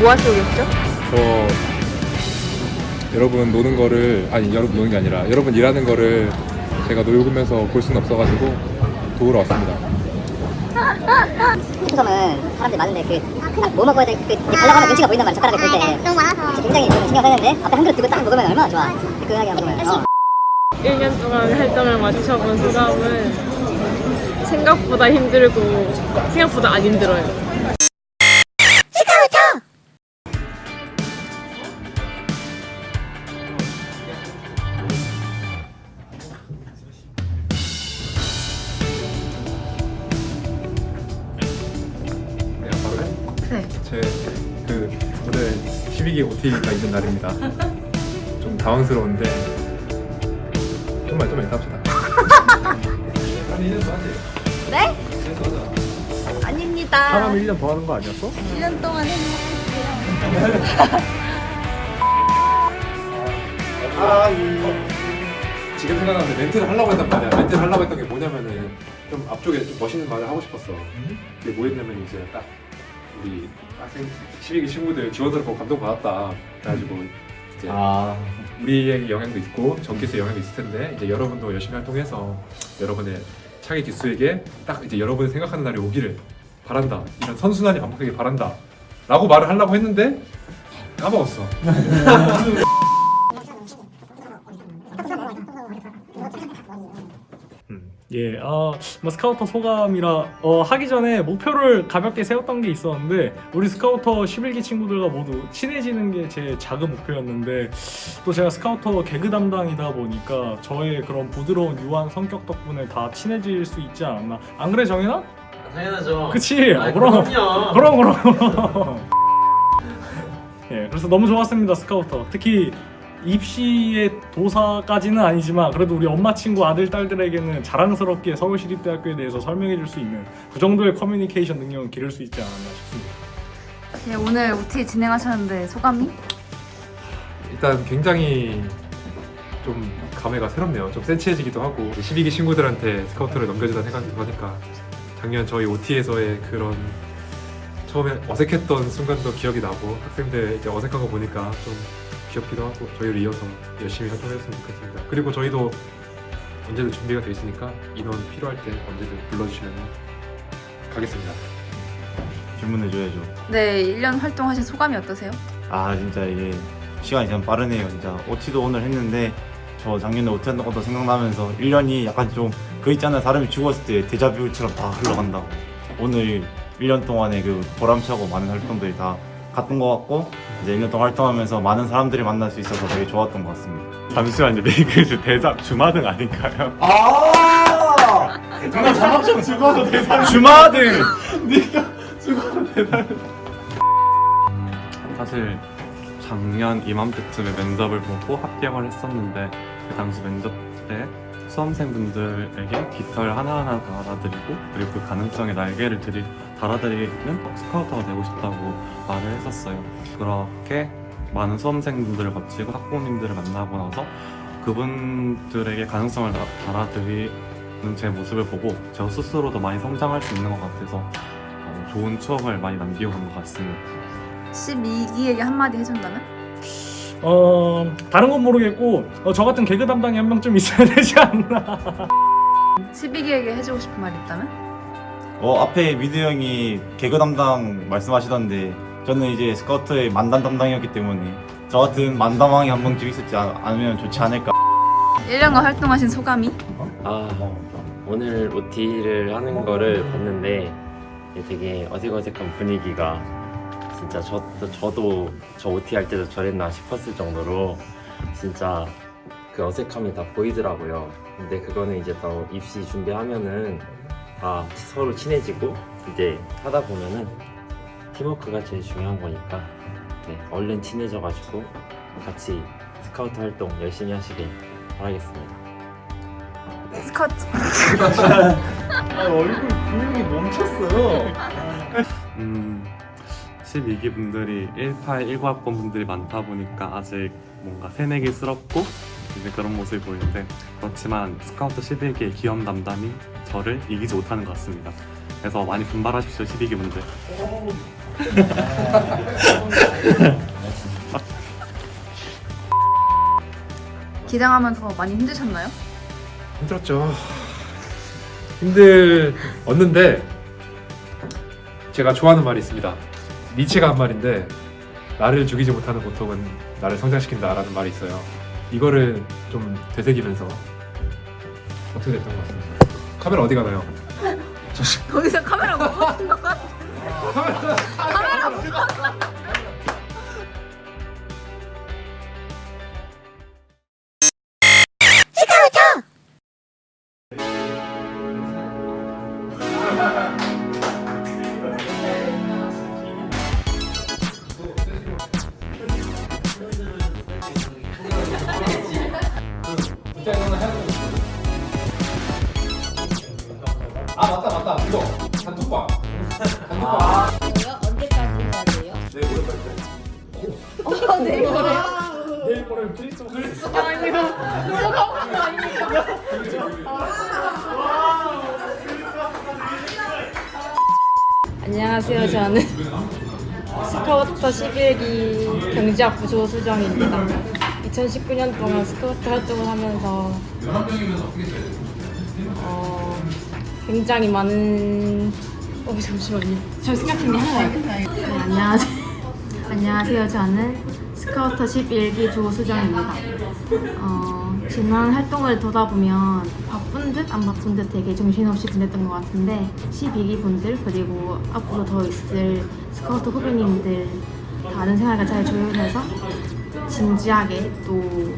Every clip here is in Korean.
뭐 하시고 계시죠? 저 여러분 노는 거를 아니 여러분 노는 게 아니라 여러분 일하는 거를 제가 놀면서 볼 수는 없어가지고 도우러 왔습니다. 초점은 사람들이 많은데 먹어야 돼? 그 이렇게 가려고 하면 눈치가 보인단 말이야 젓가락을 들 때. 너무 많아서 굉장히 좀 신경 써야 되는데 앞에 한 그릇 두고 딱 먹으면 얼마나 좋아. 뜨끈하게 먹으면. 어. 1년 동안 활동을 마주쳐본 소감은 생각보다 힘들고 생각보다 안 힘들어요. 12기 OT가 있는 날입니다. 좀 당황스러운데 좀만 좀만 이따 합시다. 아니 이래서 하지. 네? 아닙니다. 사람 1년 더 하는 거 아니었어? 1년 동안 했는데 지금 생각나는데 멘트를 하려고 했단 말이야. 멘트를 하려고 했던 게 뭐냐면은 좀 앞쪽에 좀 멋있는 말을 하고 싶었어. 그게 뭐였냐면 이제 딱 우리 학생 12기 친구들 지원을 보고 감동받았다. 그래가지고 이제 아, 우리에게 영향도 있고 전기세 영향도 있을 텐데 이제 여러분도 열심히 활동해서 여러분의 차기 기수에게 딱 이제 여러분이 생각하는 날이 오기를 바란다. 이런 선순환이 반복하길 바란다. 라고 말을 하려고 했는데 까먹었어. 예, 아, 뭐 스카우터 소감이라 어, 하기 전에 목표를 가볍게 세웠던 게 있었는데 우리 스카우터 11기 친구들과 모두 친해지는 게 제 작은 목표였는데 또 제가 스카우터 개그 담당이다 보니까 저의 그런 부드러운 유한 성격 덕분에 다 친해질 수 있지 않았나? 안 그래 정현아? 당연하죠. 그치? 아이, 어, 그럼 그럼요. 그럼 그럼. 예, 그래서 너무 좋았습니다 스카우터. 특히 입시의 도사까지는 아니지만 그래도 우리 엄마 친구 아들 딸들에게는 자랑스럽게 서울시립대학교에 대해서 설명해 줄 수 있는 그 정도의 커뮤니케이션 능력은 기를 수 있지 않았나 싶습니다. 네, 오늘 OT 진행하셨는데 소감이? 일단 굉장히 좀 감회가 새롭네요. 좀 센치해지기도 하고 12기 친구들한테 스카우트를 넘겨주다 생각도 하니까 작년 저희 OT에서의 그런 처음에 어색했던 순간도 기억이 나고 학생들 이제 어색한 거 보니까 좀 귀엽기도 하고 저희를 이어서 열심히 활동했으면 좋겠습니다. 그리고 저희도 언제든 준비가 돼 있으니까 인원 필요할 때 언제든 불러주시면 가겠습니다. 질문해줘야죠. 네, 1년 활동하신 소감이 어떠세요? 아 진짜 이게 시간이 참 빠르네요. 진짜 OT도 오늘 했는데 저 작년에 OT 했던 것도 생각나면서 1년이 약간 좀 그 있잖아요. 사람이 죽었을 때 데자뷰처럼 다 흘러간다고. 오늘 1년 동안의 그 보람차고 많은 활동들이 다 갔던 것 같고 이제 1년 동안 활동하면서 많은 사람들이 만날 수 있어서 되게 좋았던 것 같습니다. 잠시만요. 메이크에서 대답 주마등 아닌가요? 아! 누나 자막좀 죽어서 대답 주마등! 네가 죽어서 대답 사실 작년 이맘때쯤에 면접을 보고 합격을 했었는데 그 당시 면접 때 수험생분들에게 깃털 하나하나 달아드리고 그리고 그 가능성에 날개를 들이, 달아드리는 스카우터가 되고 싶다고 말을 했었어요. 그렇게 많은 수험생분들을 거치고 학부모님들을 만나고 나서 그분들에게 가능성을 다- 달아드리는 제 모습을 보고 저 스스로도 많이 성장할 수 있는 것 같아서 어, 좋은 추억을 많이 남기고 간 것 같습니다. 12기에게 한마디 해준다면? 어 다른 건 모르겠고 어, 저 같은 개그 담당이 한 명쯤 있어야 되지 않나. 12기에게 해주고 싶은 말 있다면? 어 앞에 미드 형이 개그 담당 말씀하시던데 저는 이제 스카우트의 만담 담당이었기 때문에 저 같은 만담왕이 한 명쯤 있었지 않- 않으면 좋지 않을까 1년간 활동하신 소감이? 아 오늘 OT를 하는 거를 봤는데 되게 어색어색한 분위기가 진짜 저, 저도 저 OT 할 때도 저랬나 싶었을 정도로 진짜 그 어색함이 다 보이더라고요. 근데 그거는 이제 또 입시 준비하면은 다 서로 친해지고 이제 하다 보면은 팀워크가 제일 중요한 거니까 네, 얼른 친해져가지고 같이 스카우트 활동 열심히 하시길 바라겠습니다. 스커트. 얼굴 근육이 멈췄어요 음, 12기 분들이 18, 19학번 분들이 많다 보니까 아직 뭔가 새내기스럽고 이제 그런 모습이 보이는데 그렇지만 스카우트 11기의 기염 담담이 저를 이기지 못하는 것 같습니다. 그래서 많이 분발하십시오 12기 분들. 기장하면서 많이 힘드셨나요? 힘들었죠. 힘들었는데 제가 좋아하는 말이 있습니다. 니체가 한 말인데 나를 죽이지 못하는 고통은 나를 성장시킨다라는 말이 있어요. 이거를 좀 되새기면서 어떻게 됐던 것 같습니다. 카메라 어디 가나요? 거기서 카메라 못 보신 것 같아. 아 내일 모레 프리스토 안녕하세요. 저는 스카우터 11기 경제학 부 조 수정입니다. 2019년 동안 스카우트 활동을 하면서 어, 굉장히 많은 어 잠시만요. 저 생각한 게 하나 네, 안녕하세요. 안녕하세요. 저는 스카우터 11기 조수정입니다. 어, 지난 활동을 보다 보면 바쁜 듯 안 바쁜 듯 되게 정신없이 보냈던 것 같은데 12기 분들 그리고 앞으로 더 있을 스카우트 후배님들 다른 생활과 잘 조율해서 진지하게 또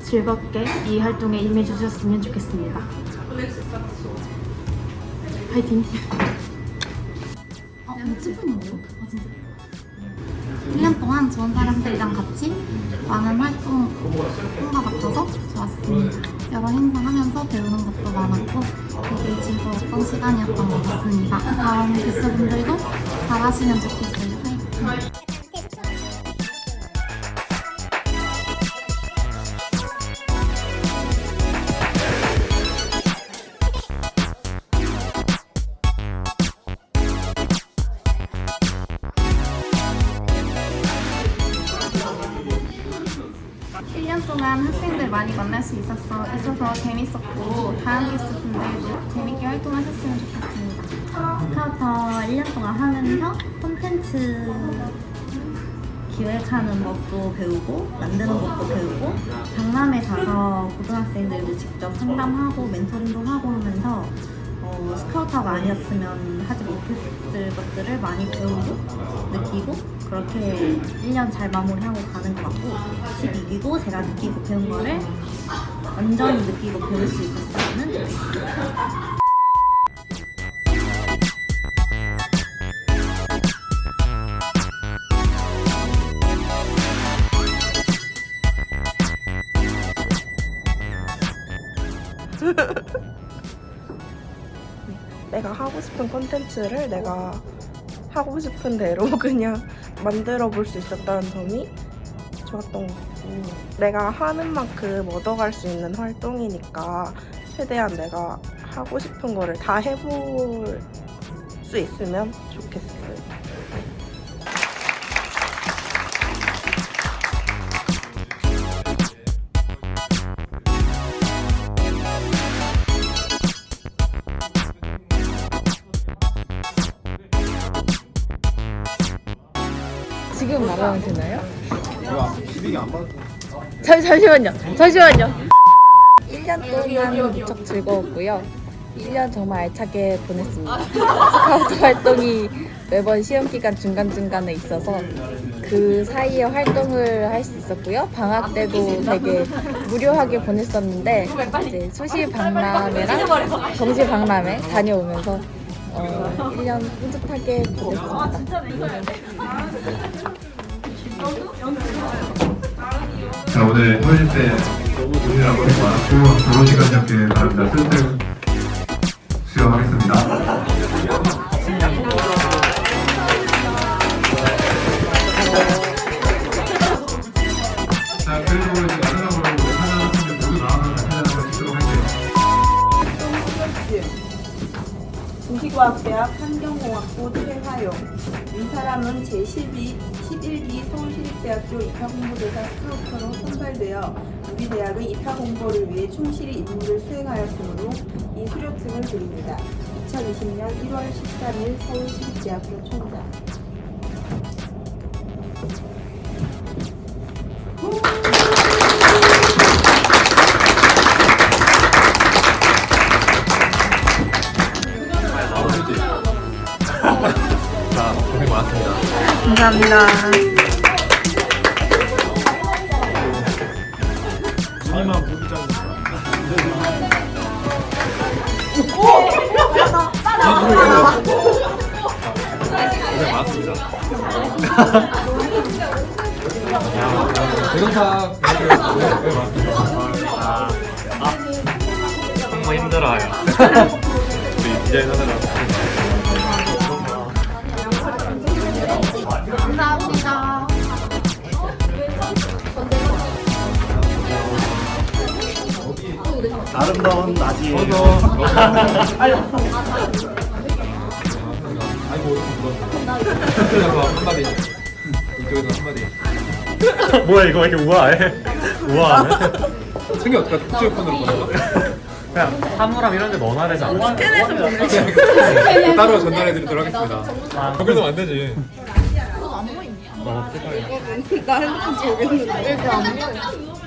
즐겁게 이 활동에 임해 주셨으면 좋겠습니다. 파이팅! 어, 유튜브인데요? 아, 진짜. 1년 동안 좋은 사람들이랑 같이 많은 활동 한것 같아서 좋았습니다. 여러 행사 하면서 배우는 것도 많았고 되게 즐거웠던 시간이었던 것 같습니다. 다음 게스트분들도 잘하시면 좋겠어요. 화이팅! 학생들 많이 만날 수 있었어, 있어서 재밌었고 다음 게스트분들도 재밌게 활동하셨으면 좋겠습니다. 스카우터 1년 동안 하면서 콘텐츠 기획하는 법도 배우고 만드는 법도 배우고 박람회 가서 고등학생들도 직접 상담하고 멘토링도 하고 하면서 어, 스카우터가 아니었으면 하지 못했을 것들을 많이 배우고 느끼고 그렇게 1년 잘 마무리하고 가는 것 같고 12기고 제가 느끼고 배운 거를 완전히 느끼고 배울 수 있었으면 좋겠어요. 내가 하고 싶은 콘텐츠를 내가 하고 싶은 대로 그냥 만들어 볼 수 있었다는 점이 좋았던 것 같고 내가 하는 만큼 얻어갈 수 있는 활동이니까 최대한 내가 하고 싶은 거를 다 해볼 수 있으면 좋겠어요. 말하면 되나요? 잠, 잠시만요. 잠시만요. 1년 동안 무척 즐거웠고요. 1년 정말 알차게 보냈습니다. 스카우트 활동이 매번 시험 기간 중간중간에 있어서 그 사이에 활동을 할 수 있었고요. 방학 때도 되게 무료하게 보냈었는데 이제 수시 박람회랑 정시 박람회 다녀오면서 어, 1년 뿌듯하게 보냈습니다. 자 오늘 많았고 좋은 시간 되길 바랍니다. 슬슬 찍도록 할게요. 도시과학대학 환경공학부 최하용 이 사람은 제12, 11기 서울시립대학교 입학홍보대사 스카우터로 선발되어 우리 대학의 입학 홍보를 위해 충실히 임무를 수행하였으므로 이 수료증을 드립니다. 2020년 1월 13일 서울시립대학교 총장. 감사합니다. 이만 부기장. 고생 많았습니다. 대동사 고생 많았습니다. 정말 힘들어요. 우리 디자인 하느라 아름다운 낮이 아이고 이쪽에서 한마디 이쪽에서 한마디 뭐야 이거 왜 이렇게 우아해? 우아하네. 승기 어떡하 국제폰으로 거야? 그냥 사물함 이런 데 넣어놔야 되지 않아? 따로 전달해 드리도록 하겠습니다 거기서 안 되지 크다. 나 핸드폰 보여.